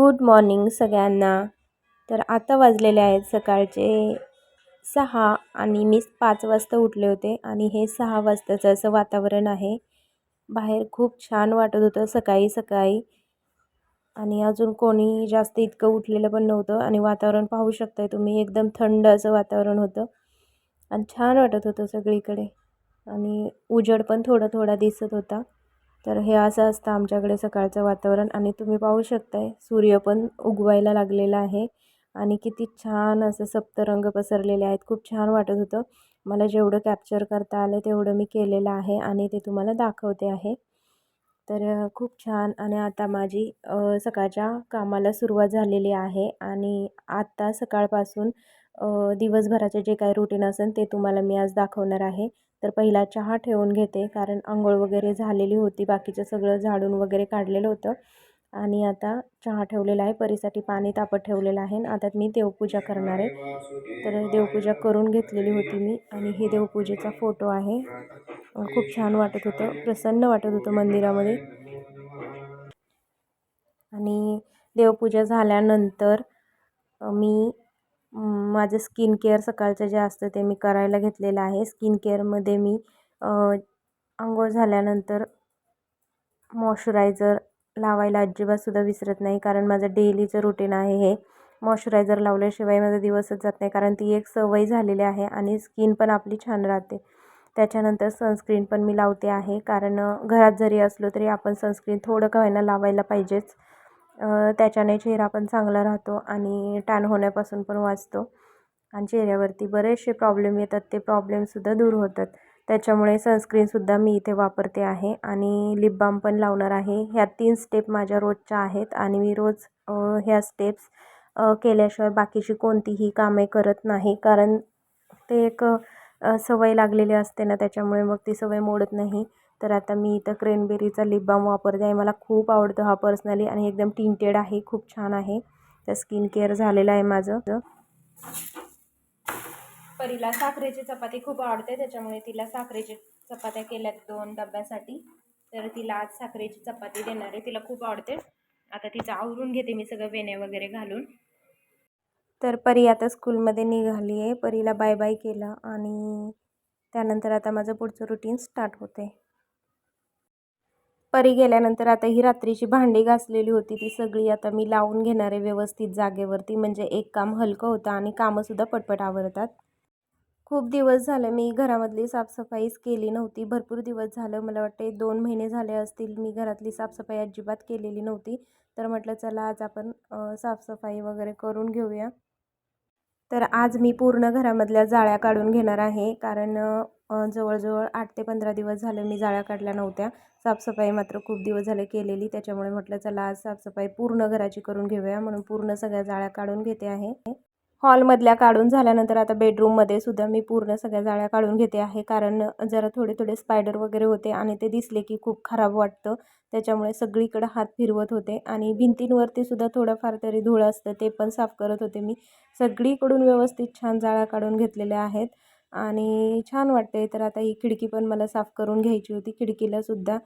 Good morning सगळ्यांना. तर आता वाजलेले आहेत सकाळचे सहा आणि मी पाच वाजता उठले होते आणि हे सहा वाजताचं असं वातावरण आहे. बाहेर खूप छान वाटत होतं सकाळी सकाळी. आणि अजून कोणी जास्त इतकं उठलेलं पण नव्हतं आणि वातावरण पाहू शकताय तुम्ही एकदम थंड असं वातावरण होतं. आणि छान वाटत होतं सगळीकडे. आणि उजेड पण थोडा थोडा दिसत होता. तर हे असं असतं आमच्याकडे सकाळचं वातावरण आणि तुम्ही पाहू शकताय सूर्य पण उगवायला लागलेला आहे आणि किती छान असं सप्तरंग पसरलेले आहेत. खूप छान वाटत होतं. मला जेवढं कॅप्चर करता आलं तेवढं मी केलेलं आहे आणि ते तुम्हाला दाखवते आहे. तर खूप छान आणि आता माझी सकाळच्या कामाला सुरुवात झालेली आहे आणि आत्ता सकाळपासून दिवसभराचे जे काही रुटीन असेल ते तुम्हाला मी आज दाखवणार आहे. तर पहिला चहा ठेवून घेते कारण आंघोळ वगैरे झालेली होती. बाकीचं सगळं झाडून वगैरे काढलेलं होतं. आणि आता चहा ठेवलेला आहे. परीसाठी पाणी तापत ठेवलेलं आहे. आता मी देवपूजा करणार आहे. तर देवपूजा करून घेतलेली होती मी. आणि हे देवपूजेचा फोटो आहे. खूप छान वाटत होतं. प्रसन्न वाटत होतं मंदिरामध्ये. आणि देवपूजा झाल्यानंतर मी माझं स्किन केअर सकाळचं जे असतं ते मी करायला घेतलेलं आहे. स्किन केअरमध्ये मी आंघोळ झाल्यानंतर मॉश्चरायझर लावायला अजिबातसुद्धा विसरत नाही कारण माझं डेलीचं रुटीन आहे हे. मॉश्चरायझर लावल्याशिवाय माझा दिवसच जात नाही कारण ती एक सवय झालेली आहे आणि स्किन पण आपली छान राहते. त्याच्यानंतर सनस्क्रीन पण मी लावते आहे कारण घरात जरी असलो तरी आपण सनस्क्रीन थोडं का होईना लावायला पाहिजेच. त्याच्याने चेहरा पण चांगला राहतो आणि टॅन होण्यापासून पण वाचतो. आणि चेहऱ्यावरती बरेचसे प्रॉब्लेम येतात ते प्रॉब्लेमसुद्धा दूर होतात. त्याच्यामुळे सनस्क्रीनसुद्धा मी इथे वापरते आहे आणि लिप बाम पण लावणार आहे. ह्या तीन स्टेप माझ्या रोजच्या आहेत आणि मी रोज ह्या स्टेप्स केल्याशिवाय बाकीची कोणतीही कामे करत नाही. कारण ते एक सवय लागलेली असते ना त्याच्यामुळे मग ती सवय मोडत नाही. तर आता मी इथं क्रेनबेरीचा लिप बाम वापरते आहे. मला खूप आवडतं हा पर्सनली आणि एकदम टिंटेड आहे खूप छान आहे. तर स्किन केअर झालेलं आहे माझं. परीला साखरेची चपाती खूप आवडते त्याच्यामुळे तिला साखरेची चपात्या केल्यात दोन डब्यासाठी. तर तिला आज साखरेची चपाती देणार आहे तिला खूप आवडते. आता तिचं आवरून घेते मी सगळं वेण्या वगैरे घालून. तर परी आता स्कूलमध्ये निघाली आहे. परीला बाय बाय केलं आणि त्यानंतर आता माझं पुढचं रुटीन स्टार्ट होते परी गेल्यानंतर आता ही रात्रीची भांडी घासलेली होती ती सगळी आता मी लावून घेणार आहे व्यवस्थित जागेवरती. म्हणजे एक काम हलकं होतं आणि कामंसुद्धा पटपट आवरतात. खूप दिवस झाले मी घरामधली साफसफाईच केली नव्हती. भरपूर दिवस झालं मला वाटते दोन महिने झाले असतील मी घरातली साफसफाई अजिबात केलेली नव्हती. तर म्हटलं चला आज आपण साफसफाई वगैरे करून घेऊया. तर आज मी पूर्ण घरामधल्या जाळ्या काढून घेणार आहे. कारण जवळजवळ आठ ते पंधरा दिवस झाले मी जाळ्या काढल्या नव्हत्या. साफसफाई मात्र खूप दिवस झाले केलेली. त्याच्यामुळे म्हटलं चला आज साफसफाई पूर्ण घराची करून घेऊया. म्हणून पूर्ण सगळ्या जाळ्या काढून घेते आहे. हॉलमधल्या काढून झाल्यानंतर आता बेडरूममध्ये सुद्धा मी पूर्ण सगळ्या जाळ्या काढून घेते आहे. कारण जरा थोडे थोडे स्पायडर वगैरे होते आणि ते दिसले की खूप खराब वाटतं. त्याच्यामुळे सगळीकडं हात फिरवत होते आणि भिंतींवरती सुद्धा थोडंफार तरी धूळ असतं ते पण साफ करत होते मी. सगळीकडून व्यवस्थित छान जाळ्या काढून घेतलेल्या आहेत. आणि छान वाटते तर आता ही खिडकी पण मला साफ करून घ्यायची होती. खिडकीलासुद्धा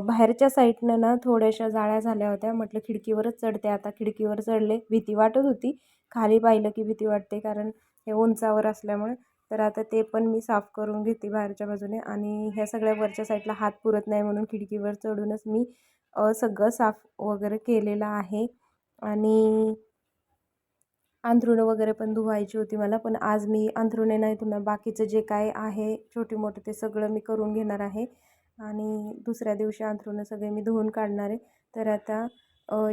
बाहेरच्या साईडनं ना थोड्याशा जाळ्या झाल्या होत्या. म्हटलं खिडकीवरच चढते. आता खिडकीवर चढले भीती वाटत होती. खाली पाहिलं की भीती वाटते कारण हे उंचावर असल्यामुळे. तर आता ते पण मी साफ करून घेते बाहेरच्या बाजूने. आणि ह्या सगळ्या वरच्या साईडला हात पुरत नाही म्हणून खिडकीवर चढूनच मी सगळं साफ वगैरे केलेलं आहे. आणि अंथरुणं वगैरे पण धुवायची होती मला पण आज मी अंथरुणे नाही धुणार. बाकीचं जे काय आहे छोटे मोठे ते सगळं मी करून घेणार आहे. आणि दुसऱ्या दिवशी अंथरुणं सगळे मी धुवून काढणार आहे. तर आता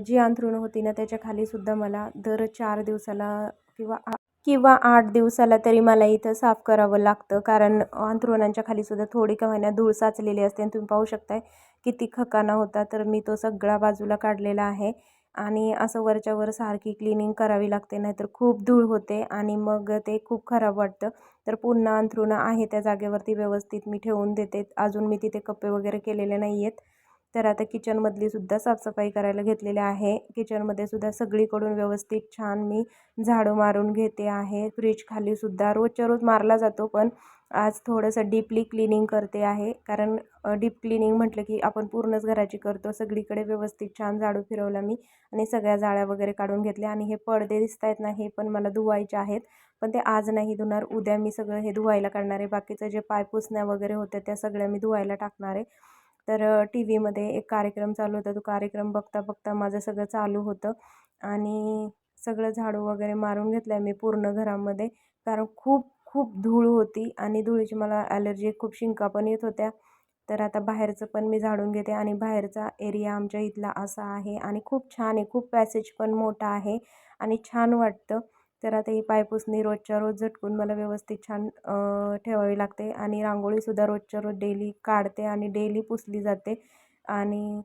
जी अंथरुणं होती ना त्याच्या खालीसुद्धा मला दर चार दिवसाला किंवा किंवा आठ दिवसाला तरी मला इथं साफ करावं लागतं. कारण अंथरुणांच्या खालीसुद्धा थोडी का महिन्यात धूळ साचलेली असते. आणि तुम्ही पाहू शकताय किती खकाना होता. तर मी तो सगळा बाजूला काढलेला आहे. आणि असं वरच्यावर सारखी क्लिनिंग करावी लागते नाहीतर खूप धूळ होते आणि मग ते खूप खराब वाटतं. तर पुन्हा अंथरूणं आहे त्या जागेवरती व्यवस्थित मी ठेवून देते. अजून मी तिथे कप्पे वगैरे केलेले नाही आहेत तर आता किचनमधली सुद्धा साफसफाई करायला घेतलेली आहे. किचनमध्ये सुद्धा सगळीकडून व्यवस्थित छान मी झाडू मारून घेते आहे. फ्रीज खाली सुद्धा रोजच्या रोज मारला जातो पण आज थोडंसं डीपली क्लिनिंग करते आहे. कारण डीप क्लिनिंग म्हटलं की आपण पूर्णच घराची करतो. सगळीकडे व्यवस्थित छान झाडू फिरवला मी आणि सगळ्या जाळ्या वगैरे काढून घेतल्या आणि हे पडदे दिसत आहेत ना हे पण मला धुवायचे आहेत. पण ते आज नाही धुणार. उद्या मी सगळं हे धुवायला काढणार आहे. बाकीचं जे पायपुसण्या वगैरे होत्या त्या सगळ्या मी धुवायला टाकणार आहे. तर टी व्हीमध्ये एक कार्यक्रम चालू होता. तो कार्यक्रम बघता बघता माझं सगळं चालू होतं. आणि सगळं झाडू वगैरे मारून घेतलं आहे मी पूर्ण घरामध्ये. कारण खूप खूप धूळ होती आणि धुळीची मला ॲलर्जी खूप शिंका पण येत होत्या. तर आता बाहेरचं पण मी झाडून घेते आणि बाहेरचा एरिया आमच्या इथला असा आहे आणि खूप छान आहे खूप पॅसेज पण मोठा आहे आणि छान वाटतं. तर आता ही पायपुसणी रोजच्या रोज झटकून मला व्यवस्थित छान ठेवावी लागते आणि रांगोळीसुद्धा रोजच्या रोज डेली काढते आणि डेली पुसली जाते. आणि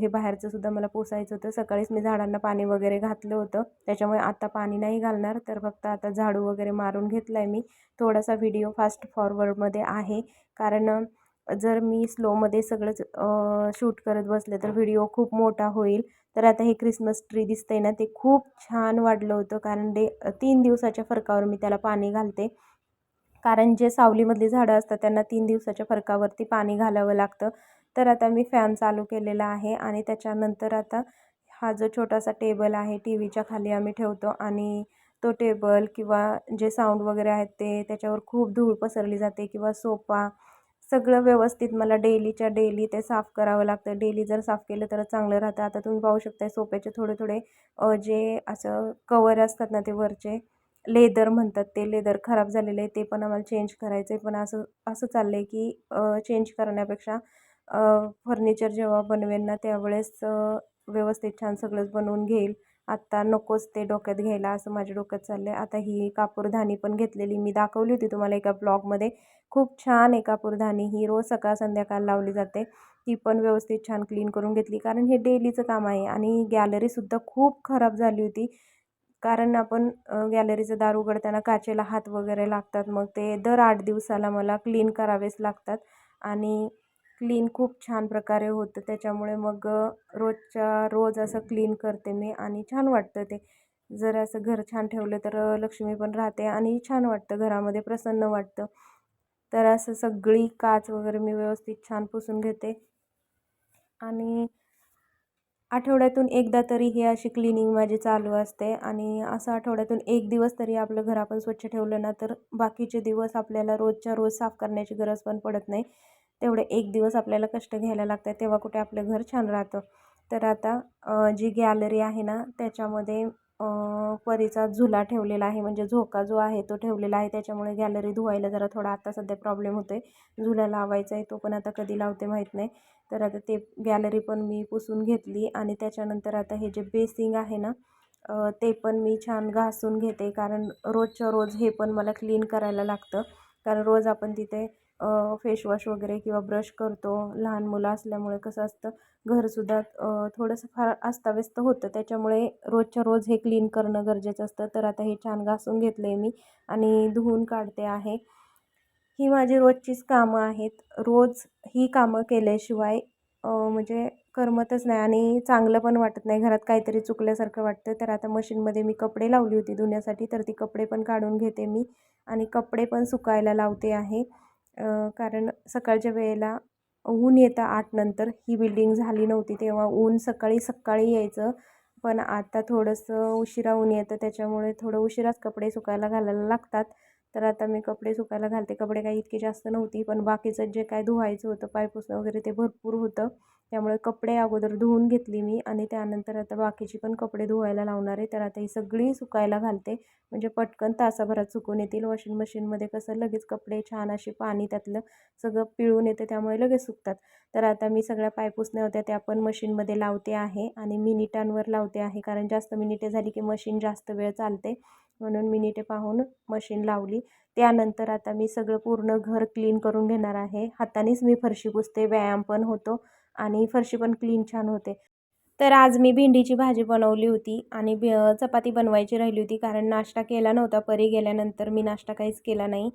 हे बाहेरचं सुद्धा मला पुसायचं होतं. सकाळीच मी झाडांना पाणी वगैरे घातलं होतं. त्याच्यामुळे आता पाणी नाही घालणार तर फक्त आता झाडू वगैरे मारून घेतला आहे मी. थोडासा व्हिडिओ फास्ट फॉरवर्डमध्ये आहे. कारण जर मी स्लोमध्ये सगळंच शूट करत बसले तर व्हिडिओ खूप मोठा होईल. तर आता हे क्रिसमस ट्री दिसतंय ना ते खूप छान वाढलं होतं. कारण डे तीन दिवसाच्या फरकावर मी त्याला पाणी घालते. कारण जे सावलीमधली झाडं असतात त्यांना तीन दिवसाच्या फरकावरती पाणी घालावं लागतं. तर आता मी फॅन चालू केलेला आहे आणि त्याच्यानंतर आता हा जो छोटासा टेबल आहे टी व्हीच्या खाली आम्ही ठेवतो आणि तो टेबल किंवा जे साऊंड वगैरे आहेत ते त्याच्यावर खूप धूळ पसरली जाते किंवा सोफा सगळं व्यवस्थित मला डेलीच्या डेली ते साफ करावं लागतं. डेली जर साफ केलं तर चांगलं राहतं. आता तुम्ही पाहू शकता सोप्याचे थोडे थोडे जे असं कवर असतात ना ते वरचे लेदर म्हणतात ते लेदर खराब झालेले आहे ते पण आम्हाला चेंज करायचं आहे पण असं असं चाललं आहे की चेंज करण्यापेक्षा फर्निचर जेव्हा बनवेन ना त्यावेळेस व्यवस्थित छान सगळंच बनवून घेईल. आत्ता नकोच ते डोक्यात घ्यायला असं माझ्या डोक्यात चाललं आहे आता ही कापूरधानी पण घेतलेली मी दाखवली होती तुम्हाला एका ब्लॉगमध्ये खूप छान आहे कापूरधानी. ही रोज सकाळ संध्याकाळ लावली जाते. ती पण व्यवस्थित छान क्लीन करून घेतली. कारण हे डेलीचं काम आहे आणि गॅलरीसुद्धा खूप खराब झाली होती. कारण आपण गॅलरीचं दार उघडताना काचेला हात वगैरे लागतात. मग ते दर आठ दिवसाला मला क्लीन करावेच लागतात. आणि क्लीन खूप छान प्रकारे होतं. त्याच्यामुळे मग रोजच्या रोज असं क्लीन करते मी आणि छान वाटतं ते. जर असं घर छान ठेवलं तर लक्ष्मी पण राहते आणि छान वाटतं घरामध्ये प्रसन्न वाटतं. तर असं सगळी काच वगैरे मी व्यवस्थित छान पुसून घेते. आणि आठवड्यातून एकदा तरी ही अशी क्लिनिंग माझी चालू असते आणि असं आठवड्यातून एक दिवस तरी आपलं घर आपण स्वच्छ ठेवलं ना तर बाकीचे दिवस आपल्याला रोजच्या रोज साफ करण्याची गरज पण पडत नाही. तेवढे एक दिवस आपल्याला कष्ट घ्यायला लागतात तेव्हा कुठे आपलं घर छान राहतं. तर आता जी गॅलरी आहे ना त्याच्यामध्ये परीचा झुला ठेवलेला आहे. म्हणजे झोका जो आहे तो ठेवलेला आहे. त्याच्यामुळे गॅलरी धुवायला जरा थोडा आता सध्या प्रॉब्लेम होतो आहे झुला लावायचा आहे तो पण आता कधी लावते माहीत नाही. तर आता ते गॅलरी पण मी पुसून घेतली आणि त्याच्यानंतर आता हे जे बेसिंग आहे ना ते पण मी छान घासून घेते. कारण रोजच्या रोज हे पण मला क्लीन करायला लागतं. कारण रोज आपण तिथे फेशवॉश वगैरे किंवा ब्रश करतो. लहान मुलं असल्यामुळे कसं असतं घरसुद्धा थोडंसं फार अस्ताव्यस्त होतं. त्याच्यामुळे रोजच्या रोज हे क्लीन करणं गरजेचं असतं. तर आता हे छान घासून घेतलं आहे मी आणि धुवून काढते आहे. ही माझी रोजचीच कामं आहेत. रोज ही कामं केल्याशिवाय म्हणजे करमतच नाही आणि चांगलं पण वाटत नाही. घरात काहीतरी चुकल्यासारखं वाटतं. तर आता मशीनमध्ये मी कपडे लावली होती धुण्यासाठी. तर ती कपडे पण काढून घेते मी आणि कपडे पण सुकायला लावते आहे. कारण सकाळच्या वेळेला ऊन येतं आठनंतर ही बिल्डिंग झाली नव्हती तेव्हा ऊन सकाळी सकाळी यायचं. पण आता थोडंसं उशिरा ऊन येतं त्याच्यामुळे थोडं उशिराच कपडे सुकायला घालायला लागतात. तर आता मी कपडे सुकायला घालते. कपडे काही इतके जास्त नव्हती पण बाकीचं जे काय धुवायचं होतं पायपुसणं वगैरे ते भरपूर होतं. त्यामुळे कपडे अगोदर धुवून घेतली मी आणि त्यानंतर आता बाकीची पण कपडे धुवायला लावणार आहे. तर आता ही सगळी सुकायला घालते. म्हणजे पटकन तासाभरात सुकून येतील. वॉशिंग मशीनमध्ये कसं लगेच कपडे छान असे पाणी त्यातलं सगळं पिळून येते त्यामुळे लगेच सुकतात. तर आता मी सगळ्या पायपुसण्या होत्या त्या पण मशीनमध्ये लावते आहे आणि मिनिटांवर लावते आहे. कारण जास्त मिनिटे झाली की मशीन जास्त वेळ चालते. म्हणून मिनिटे पाहून मशीन लावली. त्यानंतर आता मी सगळं पूर्ण घर क्लीन करून घेणार आहे. हातानेच मी फरशी पुसते. व्यायाम पण होतो. आणि फरशी पण क्लीन छान होते. तर आज मी भेंडीची भाजी बनवली होती आणि चपाती बनवायची राहिली होती कारण नाश्ता केला नव्हता परी गेल्यानंतर मी नाश्ता काहीच केला नाही.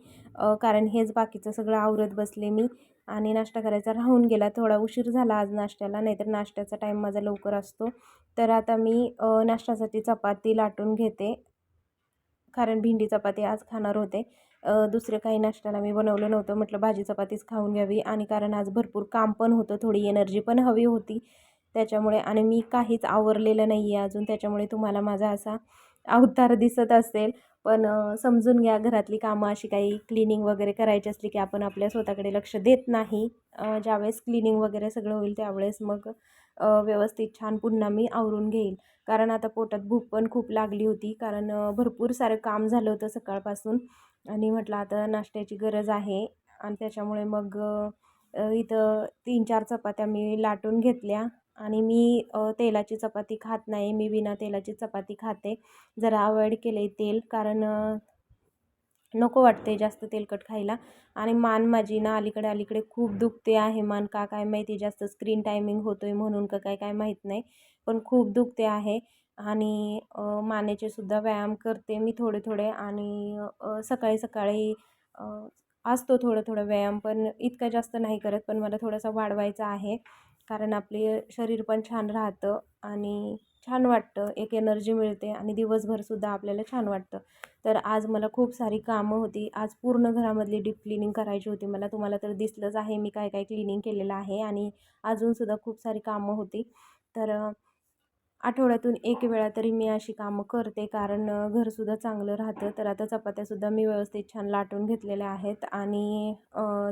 कारण हेच बाकीचं सगळं आवरत बसले मी आणि नाश्ता करायचा राहून गेला. थोडा उशीर झाला आज नाश्त्याला नाहीतर नाश्त्याचा टाईम माझा लवकर असतो. तर आता मी नाश्त्यासाठी चपाती लाटून घेते. कारण भेंडी चपाती आज खाणार होते. दुसरं काही नाश्त्याला मी बनवलं नव्हतं. म्हटलं भाजी चपातीच खाऊन घ्यावी. आणि कारण आज भरपूर काम पण होतं थोडी एनर्जी पण हवी होती. त्याच्यामुळे आणि मी काहीच आवरलेलं नाही आहे अजून. त्याच्यामुळे तुम्हाला माझा असा अवतार दिसत असेल. पण समजून घ्या घरातली कामं अशी काही क्लिनिंग वगैरे करायची असली की आपण आपल्या स्वतःकडे लक्ष देत नाही. ज्यावेळेस क्लिनिंग वगैरे सगळं होईल त्यावेळेस मग व्यवस्थित छान पुन्हा मी आवरून घेईल. कारण आता पोटात भूक पण खूप लागली होती. कारण भरपूर सारं काम झालं होतं सकाळपासून. आणि म्हटलं आता नाश्त्याची गरज आहे. आणि त्याच्यामुळे मग इथं तीन चार चपात्या मी लाटून घेतल्या. आणि मी तेलाची चपाती खात नाही. मी बिना तेलाची चपाती खाते. जरा अवॉइड केले तेल कारण नको वाटते जास्त तेलकट खायला. आणि मान माझी ना अलीकडे अलीकडे खूप दुखते आहे मान. का काय माहिती जास्त स्क्रीन टायमिंग होतो आहे म्हणून का काय काय माहीत नाही. पण खूप दुखते आहे. आणि मानेचे सुद्धा व्यायाम करते मी थोडे थोडे आणि सकाळी सकाळी असतो थोडं थोडं व्यायाम पण इतका जास्त नाही करत पण मला थोडासा वाढवायचा आहे. कारण आपले शरीर पण छान राहतं आणि छान वाटतं एक एनर्जी मिळते आणि दिवसभरसुद्धा आपल्याला छान वाटतं. तर आज मला खूप सारी कामं होती. आज पूर्ण घरामधली डीप क्लिनिंग करायची होती. मला तुम्हाला तर दिसलंच आहे मी काय काय क्लिनिंग केलेलं आहे आणि अजूनसुद्धा खूप सारी कामं होती. तर आठवड्यातून एक वेळा तरी मी अशी कामं करते. कारण घरसुद्धा चांगलं राहतं. तर आता चपात्यासुद्धा मी व्यवस्थित छान लाटून घेतलेल्या आहेत. आणि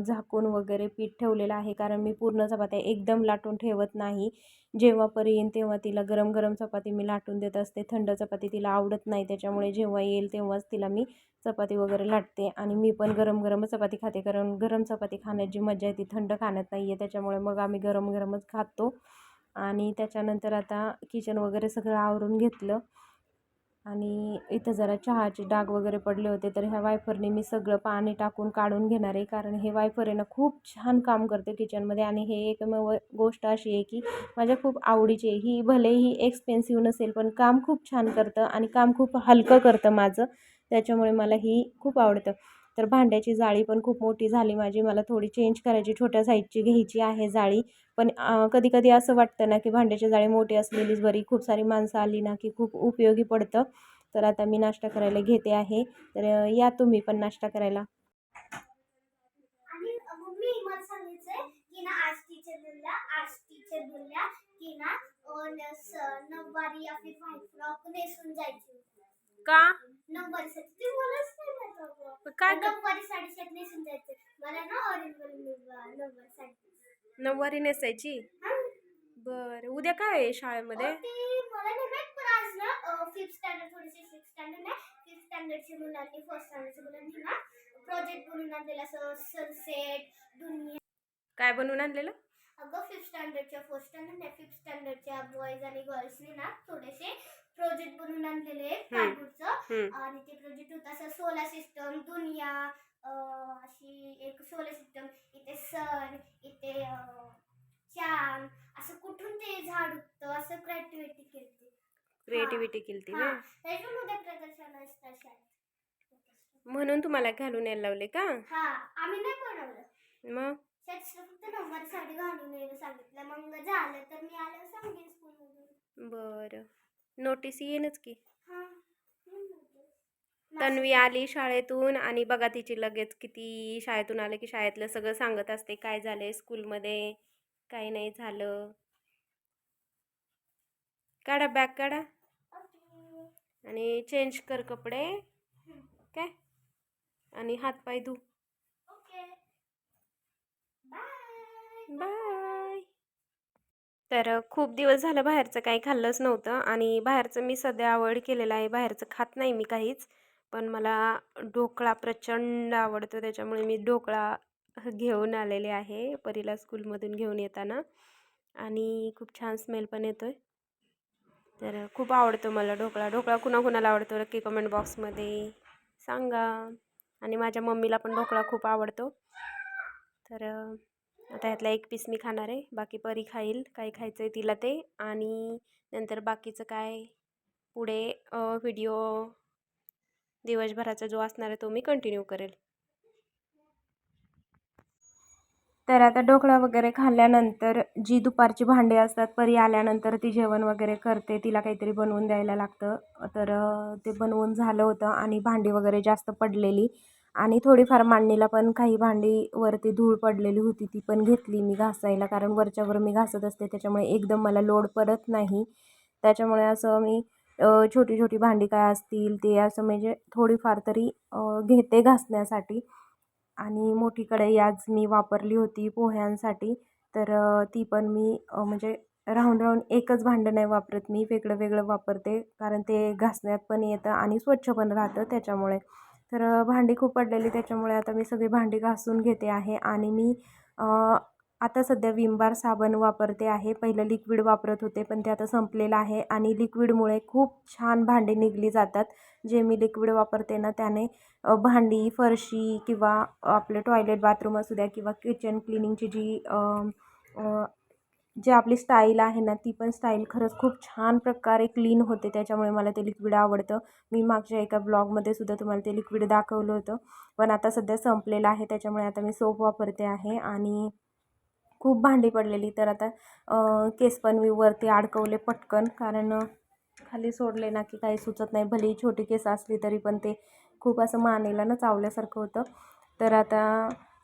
झाकून वगैरे पीठ ठेवलेलं आहे. कारण मी पूर्ण चपात्या एकदम लाटून ठेवत नाही. जेव्हा परी येईन तेव्हा तिला गरम गरम चपाती मी लाटून देत असते. थंड चपाती तिला आवडत नाही. त्याच्यामुळे जेव्हा येईल तेव्हाच तिला मी चपाती वगैरे लाटते. आणि मी पण गरम गरमच चपाती खाते. कारण गरम चपाती खाण्याची मजा आहे. ती थंड खाण्यात नाही आहे त्याच्यामुळे मग आम्ही गरम गरमच खातो. आणि त्याच्यानंतर आता किचन वगैरे सगळं आवरून घेतलं. आणि इथं जरा चहाचे डाग वगैरे पडले होते तर ह्या वायफरने मी सगळं पाणी टाकून काढून घेणार आहे. कारण हे वायफर आहे ना खूप छान काम करते किचनमध्ये आणि हे एकमेव गोष्ट अशी आहे की माझ्या खूप आवडीची आहे. ही भलेही एक्सपेन्सिव्ह नसेल पण काम खूप छान करतं आणि काम खूप हलकं करतं माझं. त्याच्यामुळे मला ही खूप आवडतं. तर भांड्याची जाळी पण खूप मोठी झाली माझी. मला थोडी चेंज करायची छोट्या साईजची घ्यायची आहे जाळी. पण कधी कधी असं वाटतं ना की भांड्याची जाळी मोठी असलेलीच बरी खूप सारी माणसं आली ना की खूप उपयोगी पडतं. तर आता मी नाश्ता करायला घेते आहे. तर या तुम्ही पण नाश्ता करायला. की ना आज टीचर आज टीचर की ना नऊवारी आपली फ्रॉक नेसून जायची का. काय नऊवारी नेसायची. बरं. उद्या काय आहे शाळेमध्ये? काय बनवून आणलेलं? अगं फिफ्थ स्टँडर्डच्या फर्स्ट स्टँडर्ड नाही फिफ्थ स्टँडर्डच्या बॉईज आणि गर्ल्सने ना थोडेसे प्रोजेक्ट बनवून आणलेले. कार्डबोर्डचं. आणि ते प्रोजेक्ट होता असं सोलार सिस्टम दुनिया अशी एक सोलार सिस्टम इथे सन इथे चांद. असं कुठून ते झाड उगतं? असं क्रिएटिव्हिटी केली क्रिएटिव्हिटी केली ती त्याच्यामुळे उद्या प्रदर्शन शाळेत म्हणून तुम्हाला घालून यायला लावले का? हा. आम्ही नाही बनवलं. मग? शाळेत फक्त नऊवारी साडी घालून यायला सांगितलं. मग झालं तर मी आल्यावर सांगेन स्कूलमधून बरं. नोटीस येईनच की. तन्वी आली शाळेतून आणि बघा तिची लगेच किती शाळेतून आले की शाळेतलं सगळं सांगत असते काय झालंय स्कूलमध्ये काय नाही झालं. काढा बॅग काढा. आणि चेंज कर कपडे. काय? आणि हातपाय धू. बाय. तर खूप दिवस झालं बाहेरचं काही खाल्लंच नव्हतं आणि बाहेरचं मी सध्या अवॉइड केलेलं आहे. बाहेरचं खात नाही मी काहीच. पण मला ढोकळा प्रचंड आवडतो. त्याच्यामुळे मी ढोकळा घेऊन आलेले आहे परीला स्कूलमधून घेऊन येताना. आणि खूप छान स्मेल पण येतो आहे तर खूप आवडतो मला ढोकळा. ढोकळा कुणाकुणाला आवडतो नक्की कमेंट बॉक्समध्ये सांगा. आणि माझ्या मम्मीला पण ढोकळा खूप आवडतो. तर आता ह्यातला एक पीस मी खाणार आहे. बाकी परी खाईल काय खायचं आहे तिला ते. आणि नंतर बाकीचं काय पुढे व्हिडिओ दिवसभराचा जो असणार आहे तो मी कंटिन्यू करेल. तर आता ढोकळा वगैरे खाल्ल्यानंतर जी दुपारची भांडी असतात परी आल्यानंतर ती जेवण वगैरे करते. तिला काहीतरी बनवून द्यायला लागतं. तर ते बनवून झालं होतं आणि भांडी वगैरे जास्त पडलेली. आणि थोडीफार मांडणीला पण काही भांडी वरती धूळ पडलेली होती ती पण घेतली मी घासायला. कारण वरच्यावर मी घासत असते त्याच्यामुळे एकदम मला लोड पडत नाही. त्याच्यामुळे असं मी छोटी छोटी भांडी काय असतील ते असं म्हणजे थोडीफार तरी घेते घासण्यासाठी. आणि मोठी कढई आज मी वापरली होती पोह्यांसाठी. तर ती पण मी म्हणजे राहून राहून एकच भांडं नाही वापरत. मी वेगळं वेगळं वापरते. कारण ते घासण्यात पण येतं आणि स्वच्छ पण राहतं त्याच्यामुळे. तर भांडी खूप पडलेली त्याच्यामुळे आता मी सगळी भांडी घासून घेते आहे आणि मी आता सध्या विम बार साबण वापरते आहे. पहिलं लिक्विड वापरत होते पण ते आता संपलेलं आहे आणि लिक्विडमुळे खूप छान भांडी निघली जातात. जे मी लिक्विड वापरते ना त्याने भांडी फरशी किंवा आपलं टॉयलेट बाथरूम असू द्या किंवा किचन क्लिनिंगची जी जे आपली स्टाईल आहे ना ती पण स्टाईल खरंच खूप छान प्रकारे क्लीन होते. त्याच्यामुळे मला ते लिक्विड आवडतं. मी मागच्या एका ब्लॉगमध्ये सुद्धा तुम्हाला ते लिक्विड दाखवलं होतं. पण आता सध्या संपलेलं आहे. त्याच्यामुळे आता मी सोप वापरते आहे आणि खूप भांडी पडलेली. तर आता केस पण मी वरती अडकवले पटकन. कारण खाली सोडले ना की काही सुचत नाही. भलेही छोटी केस असली तरी पण ते खूप असं मानेला ना चावल्यासारखं होतं. तर आता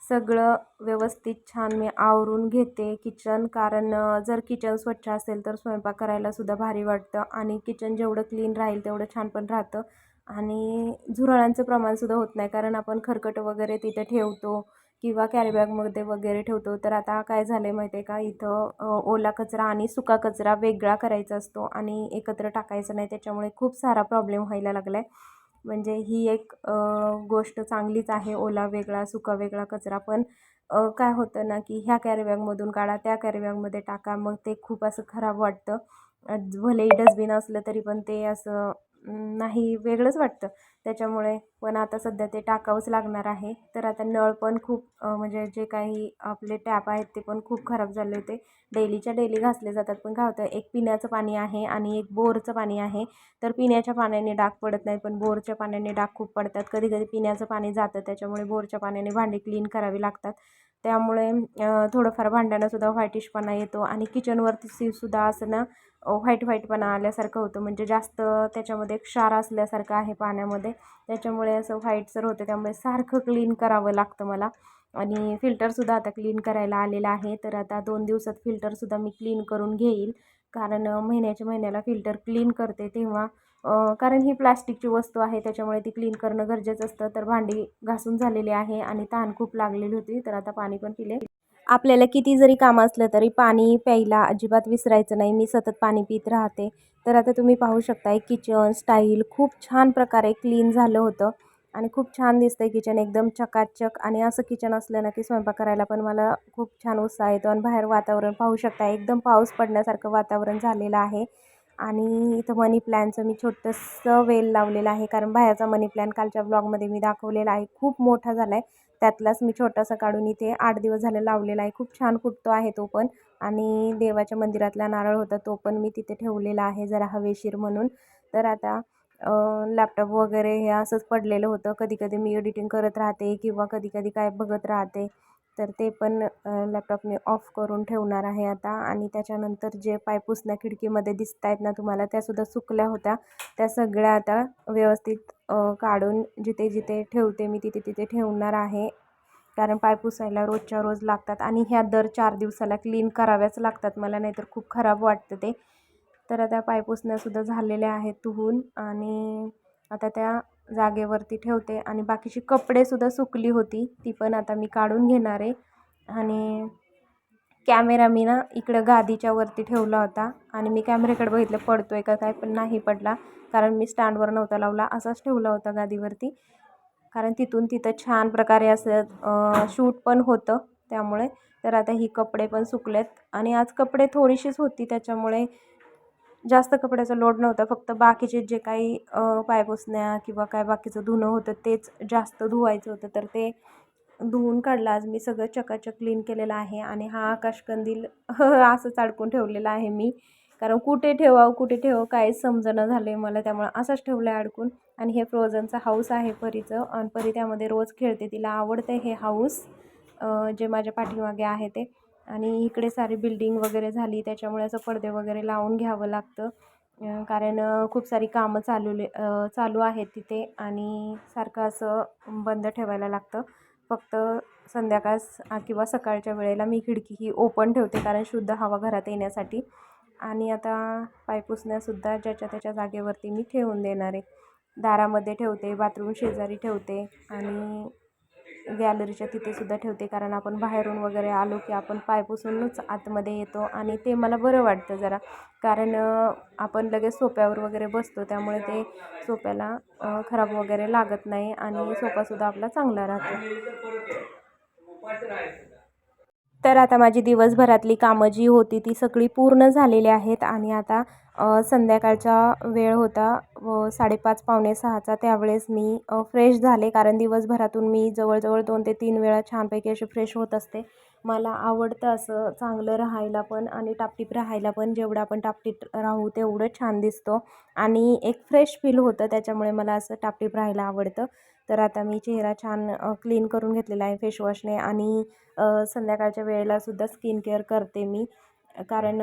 सगळं व्यवस्थित छान मी आवरून घेते किचन. कारण जर किचन स्वच्छ असेल तर स्वयंपाक करायलासुद्धा भारी वाटतं आणि किचन जेवढं क्लीन राहील तेवढं छान पण राहतं. आणि झुरळांचं प्रमाणसुद्धा होत नाही. कारण आपण खरकट वगैरे तिथे ठेवतो किंवा कॅरीबॅगमध्ये वगैरे ठेवतो. तर आता काय झालं आहे माहिती आहे का? इथं ओला कचरा आणि सुका कचरा वेगळा करायचा असतो आणि एकत्र टाकायचं नाही. त्याच्यामुळे खूप सारा प्रॉब्लेम व्हायला लागला आहे म्हणजे ही एक गोष्ट चांगलीच आहे. ओला वेगळा सुका वेगळा कचरा. पण काय होतं ना की ह्या कॅरीबॅगमधून काढा त्या कॅरीबॅगमध्ये टाका. मग ते खूप असं खराब वाटतं. भलेही डस्टबिन असलं तरी पण ते असं नाही वेगळंच वाटतं. त्याच्यामुळे पण आता सध्या ते टाकावंच लागणार आहे. तर आता नळ पण खूप म्हणजे जे काही आपले टॅप आहेत ते पण खूप खराब झाले होते. डेलीच्या डेली घासले जातात पण काय होतं एक पिण्याचं पाणी आहे आणि एक बोरचं पाणी आहे. तर पिण्याच्या पाण्याने डाग पडत नाही पण बोरच्या पाण्याने डाग खूप पडतात. कधी कधी पिण्याचं पाणी जातं त्याच्यामुळे बोरच्या पाण्याने भांडी क्लीन करावी लागतात. त्यामुळे थोडंफार भांड्यांनासुद्धा व्हाईटिशपणा येतो आणि किचनवरती सुद्धा असं ना व्हाईट व्हाईटपणा आल्यासारखं होतं. म्हणजे जास्त त्याच्यामध्ये क्षार असल्यासारखं आहे पाण्यामध्ये. त्याच्यामुळे असं व्हाईटसर होतं त्यामुळे सारखं क्लीन करावं लागतं मला. आणि फिल्टरसुद्धा आता क्लीन करायला आलेलं आहे. तर आता दोन दिवसात फिल्टरसुद्धा मी क्लीन करून घेईल. कारण महिन्याच्या महिन्याला फिल्टर क्लीन करते तेव्हा कारण ही प्लास्टिकची वस्तू आहे त्याच्यामुळे ती क्लीन करणं गरजेचं असतं. तर भांडी घासून झालेली आहे आणि तहान खूप लागलेली होती तर आता पाणी पण पिले. आपल्याला किती जरी काम असलं तरी पाणी प्यायला अजिबात विसरायचं नाही. मी सतत पाणी पित राहते. तर आता तुम्ही पाहू शकताय किचन स्टाईल खूप छान प्रकारे क्लीन झालं होतं. आणि खूप छान दिसतंय किचन एकदम चकाचक. आणि असं किचन असलं ना की स्वयंपाक करायला पण मला खूप छान उत्साह येतो. आणि बाहेर वातावरण पाहू शकता एकदम पाऊस पडण्यासारखं वातावरण झालेलं आहे. आणि इथं मनी प्लॅनचं मी छोटंसं वेल लावलेलं आहे. कारण बाहेरचा मनी प्लॅन कालच्या ब्लॉगमध्ये मी दाखवलेला आहे. खूप मोठा झाला आहे त्यातलाच मी छोटासा काढून इथे आठ दिवस झाले लावलेला आहे. खूप छान फुटतो आहे तो पण. आणि देवाच्या मंदिरातला नारळ होता तो पण मी तिथे ठेवलेला आहे जरा हवेशीर म्हणून. तर आता लॅपटॉप वगैरे हे असंच पडलेलं होतं. कधी कधी मी एडिटिंग करत राहते किंवा कधी कधी काय बघत राहते. तर ते पण लॅपटॉप मी ऑफ करून ठेवणार आहे आता. आणि त्याच्यानंतर जे पायपुसण्या खिडकीमध्ये दिसत आहेत ना तुम्हाला त्यासुद्धा सुकल्या होत्या. त्या सगळ्या आता व्यवस्थित काढून जिथे जिथे ठेवते मी तिथे तिथे ठेवणार आहे. कारण पाय पुसायला रोजच्या रोज लागतात आणि ह्या दर चार दिवसाला क्लीन कराव्याच लागतात. मला नाहीतर खूप खराब वाटतं ते. तर आता पाय पुसण्यासुद्धा झालेल्या आहेत धुवून. आणि आता त्या जागेवरती ठेवते आणि बाकीची कपडेसुद्धा सुकली होती ती पण आता मी काढून घेणार आहे. आणि कॅमेरा मी ना इकडं गादीच्या वरती ठेवला होता आणि मी कॅमेऱ्याकडे बघितलं पडतो आहे का काय पण नाही पडला कारण मी स्टँडवर नव्हता लावला असाच ठेवला होता गादीवरती. कारण तिथून तिथं छान प्रकारे असं शूट पण होतं त्यामुळे. तर आता ही कपडे पण सुकलेत आणि आज कपडे थोडीशीच होती त्याच्यामुळे जास्त कपड्याचा लोड नव्हता. फक्त बाकीचे जे काही पाय पायपुसण्या किंवा काय बाकीचं धुणं होतं तेच जास्त धुवायचं होतं. तर ते धुवून काढलं. आज मी सगळं चकाचक क्लीन केलेलं आहे आणि हा आकाशकंदील असंच अडकून ठेवलेला आहे मी. कारण कुठे ठेवावं कुठे ठेवावं काहीच समजणं झालं आहे मला. त्यामुळं असंच ठेवलं आहे अडकून. आणि हे फ्रोझनचा हाऊस आहे परीचं. आणि परी त्यामध्ये रोज खेळते. तिला आवडतं हे हाऊस जे माझ्या पाठीमागे आहे ते. आणि इकडे सारी बिल्डिंग वगैरे झाली त्याच्यामुळे असं पडदे वगैरे लावून घ्यावं लागतं. कारण खूप सारी कामं चालवले चालू आहेत तिथे आणि सारखं असं बंद ठेवायला लागतं. फक्त संध्याकाळ किंवा सकाळच्या वेळेला मी खिडकी ही ओपन ठेवते कारण शुद्ध हवा घरात येण्यासाठी. आणि आता पाय पुसण्यासुद्धा ज्याच्या त्याच्या जागेवरती मी ठेवून देणार आहे. दारामध्ये ठेवते बाथरूम शेजारी ठेवते आणि गॅलरीच्या तिथेसुद्धा ठेवते कारण आपण बाहेरून वगैरे आलो की आपण पाय पुसूनच आतमध्ये येतो आणि ते मला बरं वाटतं जरा. कारण आपण लगेच सोप्यावर वगैरे बसतो त्यामुळे ते सोप्याला खराब वगैरे लागत नाही आणि सोफासुद्धा आपला चांगला राहतो. तर आता माझी दिवसभरातली कामं जी होती ती सगळी पूर्ण झालेली आहेत आणि आता संध्याकाळचा वेळ होता. व साडेपाच पावणे सहाचा त्यावेळेस मी फ्रेश झाले कारण दिवसभरातून मी जवळजवळ दोन ते तीन वेळा छानपैकी अशी फ्रेश होत असते. मला आवडतं असं चांगलं राहायला पण आणि टापटीप राहायला पण. जेवढं आपण टापटीप राहू तेवढं छान दिसतो. आणि एक फ्रेश फील होतं त्याच्यामुळे मला असं टापटीप राहायला आवडतं. तर आता मी चेहरा छान क्लीन करून घेतलेला आहे फेशवॉशने आणि संध्याकाळच्या वेळेला सुद्धा स्किन केअर करते मी. कारण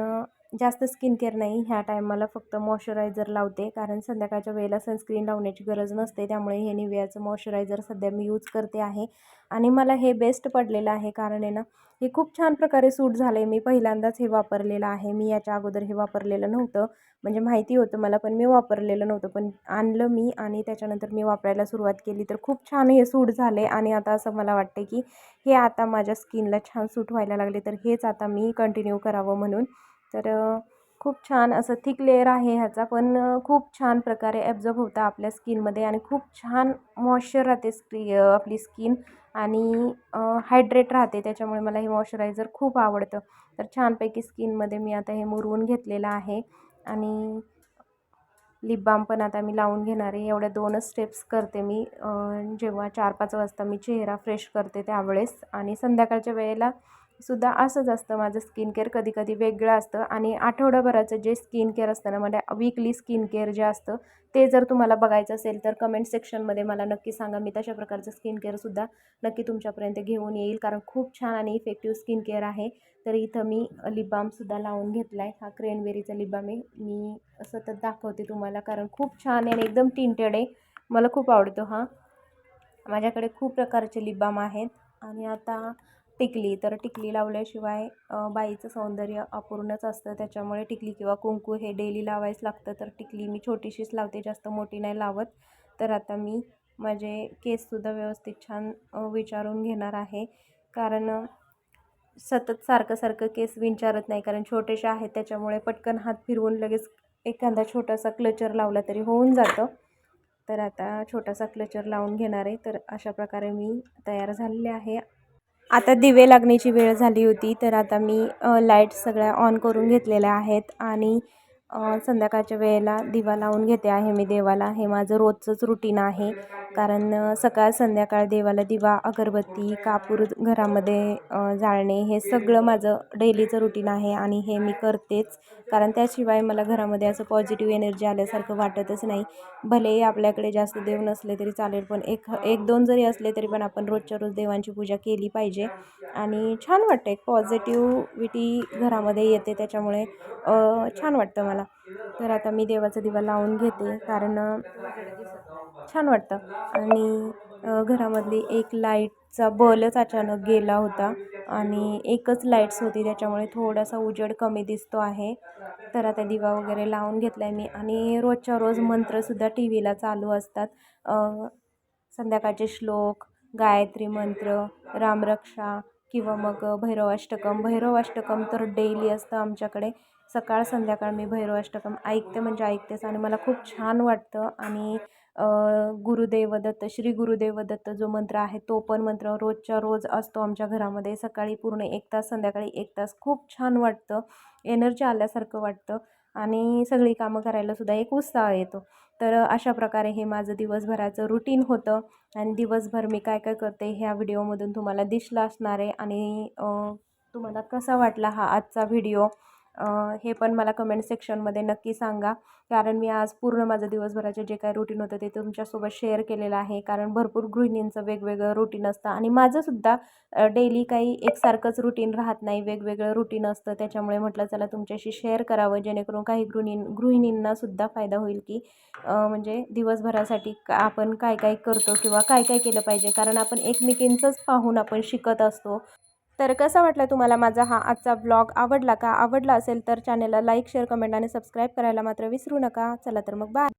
जास्त स्किन केअर नाही. ह्या टायमाला फक्त मॉइश्चरायझर लावते. कारण संध्याकाळच्या वेळेला सनस्क्रीन लावण्याची गरज नसते. त्यामुळे हे निव्हियाचं मॉइश्चरायझर सध्या मी यूज करते आहे. आणि मला हे बेस्ट पडलेलं आहे कारण आहे ना हे खूप छान प्रकारे सूट झालं आहे मी पहिल्यांदाच हे वापरलेलं आहे. मी याच्या अगोदर हे वापरलेलं नव्हतं. म्हणजे माहिती होतं मला पण मी वापरलेलं नव्हतं. पण आणलं मी आणि त्याच्यानंतर मी वापरायला सुरुवात केली. तर खूप छान हे सूट झाले आणि आता असं मला वाटते की हे आता माझ्या स्किनला छान सूट व्हायला लागले. तर हेच आता मी कंटिन्यू करावं म्हणून. तर खूप छान असं थिक लेअर आहे ह्याचा पण खूप छान प्रकारे ॲब्झॉर्ब होता आपल्या स्किनमध्ये आणि खूप छान मॉइश्चर राहते स्क्री आपली स्किन आणि हायड्रेट राहते. त्याच्यामुळे मला हे मॉइश्चरायझर खूप आवडतं. तर छानपैकी स्किनमध्ये मी आता हे मुरवून घेतलेलं आहे आणि लिप बाम पण आता मी लावून घेणार आहे. एवढ्या दोनच स्टेप्स करते मी. जेव्हा चार पाच वाजता मी चेहरा फ्रेश करते त्यावेळेस आणि संध्याकाळच्या वेळेला सुद्धा असंच असतं. माझं स्किन केअर कधी कधी वेगळं असतं आणि आठवड्याभराचं जे स्किन केअर असतं ना म्हणजे विकली स्किन केअर जे असतं ते जर तुम्हाला बघायचं असेल तर कमेंट सेक्शनमध्ये मला नक्की सांगा. मी तशा प्रकारचं स्किन केअरसुद्धा नक्की तुमच्यापर्यंत घेऊन येईल. कारण खूप छान आणि इफेक्टिव्ह स्किन केअर आहे. तर इथं मी लिपबामसुद्धा लावून घेतला आहे हा क्रेनबेरीचा लिपबाम आहे. मी सतत दाखवते तुम्हाला कारण खूप छान आहे आणि एकदम टिंटेड आहे. मला खूप आवडतो हा. माझ्याकडे खूप प्रकारचे लिपबाम आहेत. आणि आता टिकली तर टिकली लावल्याशिवाय बाईचं सौंदर्य अपूर्णच असतं. त्याच्यामुळे टिकली किंवा कुंकू हे डेली लावायच लागतं. तर टिकली मी छोटीशीच लावते जास्त मोठी नाही लावत. तर आता मी माझे केससुद्धा व्यवस्थित छान विचारून घेणार आहे. कारण सतत सारखं सारखं केस विंचारत नाही. कारण छोटेसे आहेत त्याच्यामुळे पटकन हात फिरवून लगेच एखादा छोटासा क्लचर लावला तरी होऊन जातं. तर आता छोटासा क्लचर लावून घेणार आहे. तर अशा प्रकारे मी तयार झालेले आहे. आता दिवे लागण्याची वेळ झाली होती तर आता मी लाइट सगळ्या ऑन करून घेतलेल्या आहेत आणि संध्याकाळच्या वेळेला दिवा लावून घेते आहे मी देवाला. हे माझं रोजचंच रुटीन आहे. कारण सकाळ संध्याकाळ देवाला दिवा अगरबत्ती कापूर घरामध्ये जाळणे हे सगळं माझं डेलीचं रुटीन आहे आणि हे मी करतेच. कारण त्याशिवाय मला घरामध्ये असं पॉझिटिव्ह एनर्जी आल्यासारखं वाटतच नाही. भलेही आपल्याकडे जास्त देव नसले तरी चालेल पण एक एक दोन जरी असले तरी पण आपण रोजच्या रोज देवांची पूजा केली पाहिजे. आणि छान वाटतं एक पॉझिटिव्हिटी घरामध्ये येते त्याच्यामुळे छान वाटतं मला. तर आता मी देवाचा दिवा लावून घेते कारण छान वाटतं. आणि घरामधली एक लाईटचा बलच अचानक गेला होता आणि एकच लाईट्स होती त्याच्यामुळे थोडासा उजेड कमी दिसतो आहे. तर आता दिवा वगैरे लावून घेतला आहे मी आणि रोजच्या रोज मंत्रसुद्धा टी व्हीला चालू असतात. संध्याकाळचे श्लोक गायत्री मंत्र रामरक्षा किंवा मग भैरवाष्टकम. भैरवाष्टकम तर डेली असतं आमच्याकडे. सकाळ संध्याकाळ मी भैरवाष्टकम ऐकते म्हणजे ऐकतेच आणि मला खूप छान वाटतं. आणि गुरुदेवदत्त श्री गुरुदेवदत्त जो मंत्र आहे तो पण मंत्र रोजच्या रोज असतो आमच्या घरामध्ये. सकाळी पूर्ण एक तास संध्याकाळी एक तास खूप छान वाटतं. एनर्जी आल्यासारखं वाटतं आणि सगळी कामं करायला सुद्धा एक उत्साह येतो. तर अशा प्रकारे हे माझं दिवसभराचं रुटीन होतं आणि दिवसभर मी काय काय करते ह्या व्हिडिओमधून तुम्हाला दिसलं असणार आहे आणि तुम्हाला कसा वाटला हा आजचा व्हिडिओ? हे पण मला कमेंट सेक्शनमध्ये नक्की सांगा. कारण मी आज पूर्ण माझं दिवसभराचे जे काय रुटीन होतं ते तुमच्यासोबत शेअर केलेलं आहे. कारण भरपूर गृहिणींचं वेगवेगळं रुटीन असतं. आणि माझंसुद्धा डेली काही एकसारखंच रुटीन राहत नाही. वेगवेगळं रुटीन असतं. त्याच्यामुळे म्हटलं चला तुमच्याशी शेअर करावं. जेणेकरून काही गृहिणी गृहिणींनासुद्धा फायदा होईल की म्हणजे दिवसभरासाठी का आपण काय काय करतो किंवा काय काय केलं पाहिजे. कारण आपण एकमेकींचंच पाहून आपण शिकत असतो. तर कसा वाटला तुम्हाला माझा हा आजचा ब्लॉग आवडला का? आवडला असेल तर चॅनलला लाईक शेअर कमेंट आणि सबस्क्राईब करायला मात्र विसरू नका. चला तर मग बाय